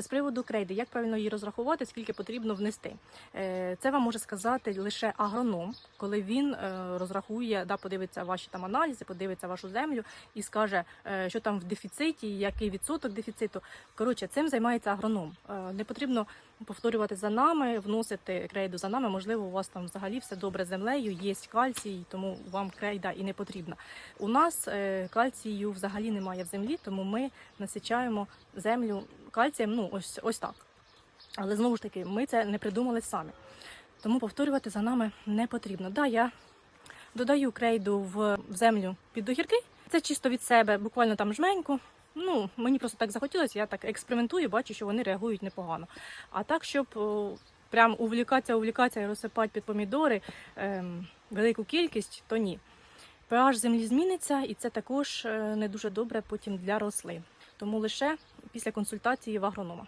З приводу крейди, як правильно її розрахувати, скільки потрібно внести. Е, Це вам може сказати лише агроном, коли він е, розрахує, да, подивиться ваші там аналізи, подивиться вашу землю і скаже, е, що там в дефіциті, який відсоток дефіциту. Коротше, цим займається агроном. Не потрібно повторювати за нами, вносити крейду за нами. Можливо, у вас там взагалі все добре з землею, є кальцій, тому вам крейда і не потрібна. У нас кальцію взагалі немає в землі, тому ми насичаємо землю кальцієм. Ну ось ось так. Але знову ж таки, ми це не придумали самі. Тому повторювати за нами не потрібно. Да, я додаю крейду в землю під огірки. Це чисто від себе, буквально там жменьку. Ну, мені просто так захотілося, я так експериментую, бачу, що вони реагують непогано. А так, щоб прям увлікатися, увлікатися і розсипати під помідори ем, велику кількість, то ні. pH землі зміниться, і це також е, не дуже добре потім для рослин. Тому лише після консультації в агронома.